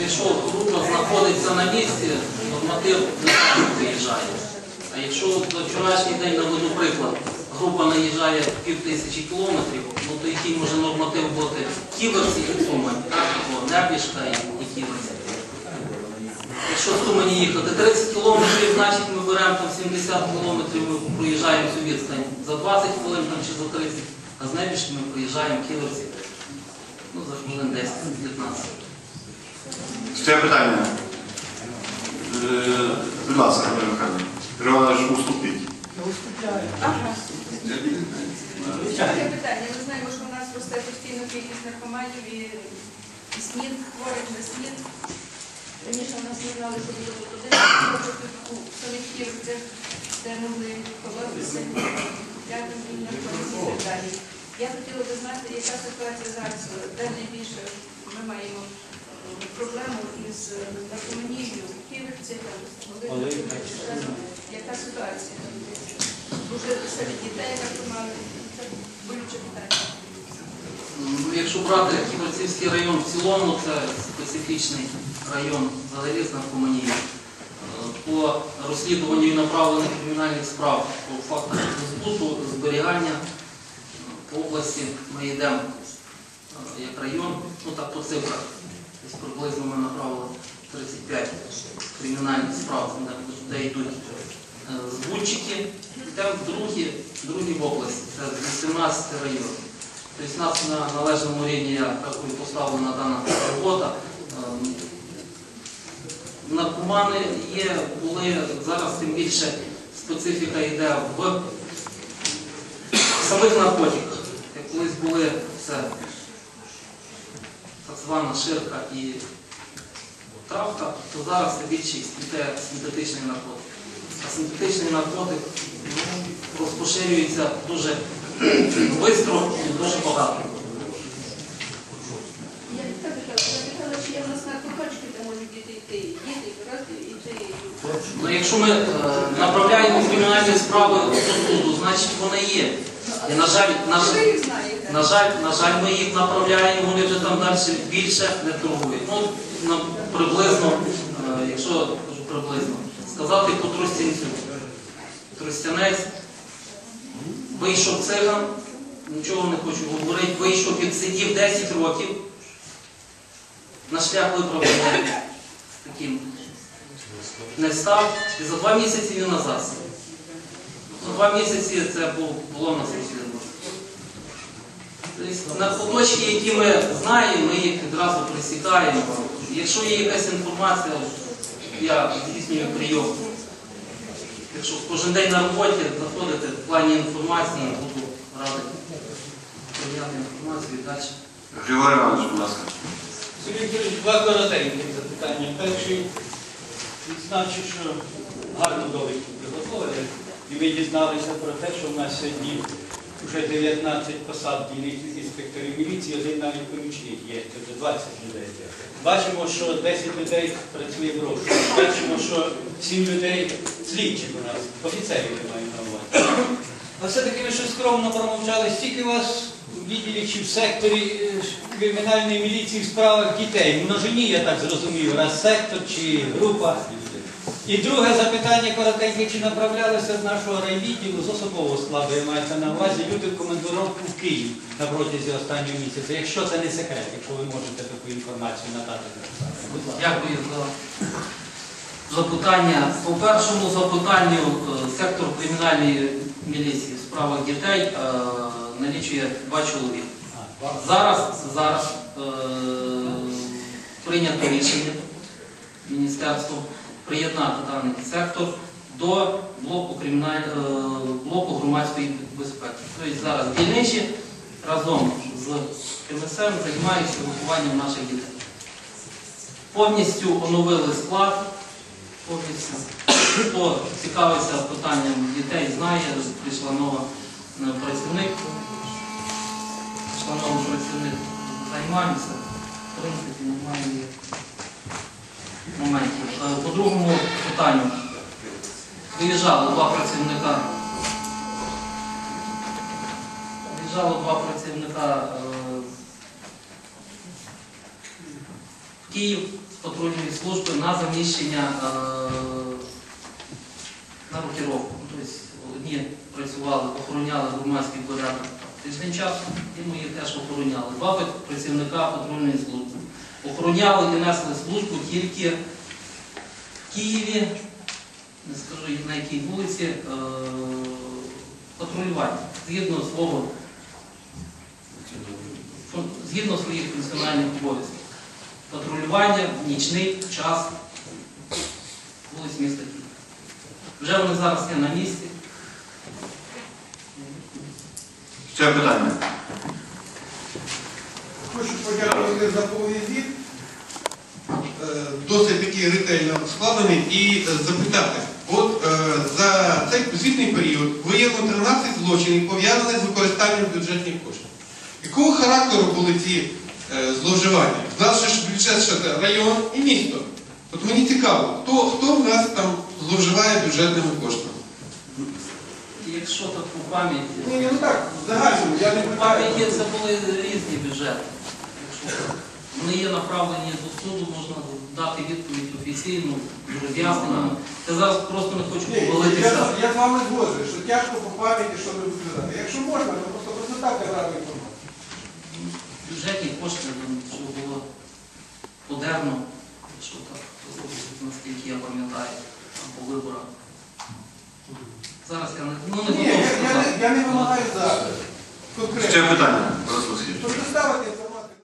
Якщо група знаходиться на місці, норматив не сразу приїжджає. А якщо на вчорашній день наведу приклад, група наїжджає пів тисячі кілометрів, ну то який може норматив бути ківерці і Сумань, так? Або Небіжка і, і ківерці. Якщо з Сумані їхати 30 кілометрів, значить ми беремо там 70 кілометрів, ми проїжджаємо цю відстань за 20 хвилин там, чи за 30, а з Небіжки ми проїжджаємо ківерці ну, за хвилин 10-15. Ще питання. Е, Будь ласка, Михайловна. Івана ж уступіть. Таке питання. Ми знаємо, що у нас росте постійно кількість наркоманів і і СНІД, хворих на СНІД. Що було один самих кірцях, де могли боротися, дякую наркотики і так далі. Я хотіла би знати, яка ситуація зараз, де найбільше ми маємо е, проблему із е, наркоманією Ківерці, яка ситуація? Дуже серед дітей наркомани. Це болюче питання. Ну, Якщо брати Ківерцівський район в цілому, це специфічний район взагалі з наркоманією. Е, По розслідуванню і направленню кримінальних справ по фактах збуту, зберігання е, по області ми йдемо е, як район, ну так по цифрах. Десь приблизно ми направили 35 кримінальних справ, де- йдуть збутчики, йдемо в другі, другі в області, це 18 районів. Тобто у нас на належному рівні, я рахую, поставлена дана робота. Наркомани є, були, зараз тим більше специфіка йде в самих наркотиках. Як колись були це так звана ширка і травка, то зараз це більше йде синтетичний наркотик. А синтетичний наркотик ну, розпоширюється дуже швидко і дуже багато. Я так казала, я питала, чи є нас де можуть діти йти, діти, просто йти. Ну, якщо ми е, направляємо кримінальні справи до суду, значить вони є. І на жаль, на, Ви жаль- їх знаєте. на жаль, на жаль, ми їх направляємо, вони вже там далі більше не торгують. Ну, на, приблизно, е, якщо кажу приблизно, сказати по тростянцю. Тростянець вийшов циган, нічого не хочу говорити, вийшов, відсидів 10 років на шлях виправлення таким не став, і за два місяці він назад. сів. За два місяці це було в нас розслідування. Тобто які ми знаємо, ми їх відразу присікаємо. Якщо є якась інформація, я здійснюю прийом. Якщо кожен день на роботі заходите в плані інформації, буду радий прийняти інформацію і далі. Григорій Іванович, будь ласка. Вікторович, два коротеньких запитання. Перший, відзначу, що гарну довідку приготували. І ми дізналися про те, що в нас сьогодні вже 19 посад інспекторів міліції, один навіть помічник є, це вже 20 людей. Бачимо, що 10 людей працює в розшуку. Бачимо, що 7 людей слідчих у нас, офіцерів немає на увазі. А все-таки ви щось скромно промовчали, стільки вас у відділі чи в секторі е, кримінальної міліції в справах дітей. Множині, я так зрозумів, раз сектор чи група. І друге запитання коротеньке, чи направлялися з нашого райвідділу з особового складу, я мається на увазі, люди в командировку в Київ на протязі останнього місяця, якщо це не секрет, якщо ви можете таку інформацію надати. Дякую за запитання. По першому запитанню е, сектор кримінальної міліції в справах дітей е, налічує два чоловіка. Зараз, зараз е, прийнято рішення міністерством приєднати даний сектор до блоку, е, блоку громадської безпеки. Тобто зараз дільничі разом з КМСМ займаються вихованням наших дітей. Повністю оновили склад, повністю. Хто цікавиться питанням дітей, знає, прийшла нова е, працівник. Нова працівник, займаємося. В принципі, немає моментів. Е, По другому питанню. Виїжджали два працівника. Виїжджали два працівника е, в Київ з патрульної служби на заміщення е, на рокіровку. Ну, Тобто одні працювали, охороняли громадський порядок часу, і ми їх теж охороняли. Два працівника патрульної служби. Охороняли і несли службу тільки в Києві, не скажу на якій вулиці, е, патрулювання згідно свого згідно своїх функціональних обов'язків. Патрулювання в нічний час вулиць міста Києва. Вже вони зараз є на місці. Ще питання. Хочу подякувати за повний звіт. Е, Досить такий ретельно складений і е, запитати. От е, за цей звітний період виявлено 13 злочинів, пов'язаних з використанням бюджетних коштів. Якого характеру були ці зловживання? У нас ж бюджет ще це район і місто. От мені цікаво, хто в нас там зловживає бюджетними коштами? Якщо так по пам'яті, Ні, ні, ну так, в загальному, я не по пам'яті це були різні бюджети. Якщо. Вони є направлені до суду, можна дати відповідь офіційну, з. Я зараз просто не хочу Ні, я, повалитися. я з вами згоджую, що тяжко по пам'яті що не сказати. Якщо можна, то просто представте правильну інформацію. Бюджетні кошти, там, що було подерно, що так, наскільки я пам'ятаю, там по виборах. Зараз я не, ну, не Ні, я, готовий я, сказати. не- я не вимагаю зараз. Ще питання, Борис Васильович. То представити